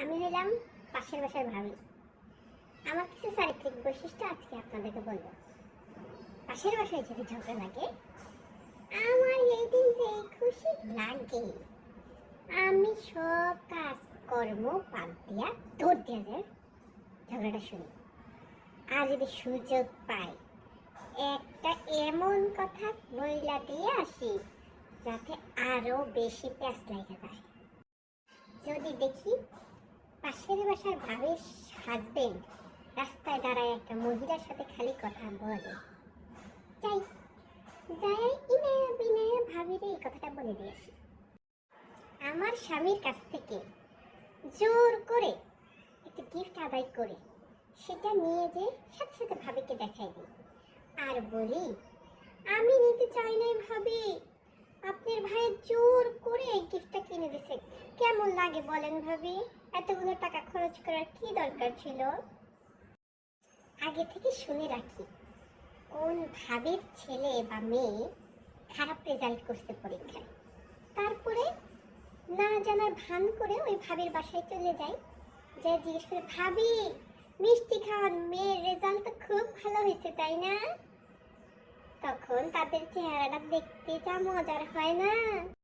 আমি হলাম পাশের বাসার ভাবি। আমার কিছু চারিত্রিক বৈশিষ্ট্য আজকে আপনাদেরকে বলব। পাশের বাসায় যদি ঝগড়া লাগে, আমার এই দিন যে খুশি লাগে। আমি সব কাজ কর্ম বাদ দিয়া দৌড় দিয়া যায় ঝগড়াটা শুনি। আর যদি সুযোগ পাই, একটা এমন কথা বইলা দিয়ে আসি, যাতে আরও বেশি প্যাস লাগে যায়। যদি দেখি পাশের বাসার ভাবির হাজবেন্ড রাস্তায় দাঁড়ায় একটা মহিলার সাথে খালি কথা বলে। যাই যাই ইনায়া বিনায়া ভাবিরে এই কথাটা বলে দিয়ে আসি। আমার স্বামীর কাছ থেকে জোর করে একটা গিফট আদায় করে সেটা নিয়ে যে সাথে সাথে ভাবিকে দেখাই দিই। আর বলি, আমি নিতে চাই নাই ভাবি। আপনার ভাইয়ের জোর করে এই গিফটটা কিনে দিছে। কেমন লাগে বলেন ভাবি? এতগুলো টাকা খরচ করার কি দরকার ছিল? আগে থেকে শুনে রাখি, কোন ভাবির ছেলে বা মেয়ে খারাপ রেজাল্ট করছে পরীক্ষায়? তারপরে না জানার ভান করে ওই ভাবির বাসায় চলে যায়। যে জিজ্ঞেস করে, ভাবি, মিষ্টি খান মেয়ের রেজাল্ট তো খুব ভালো হয়েছে, তাই না? তখন তাদের চেহারাটা দেখতে যা মজার হয় না।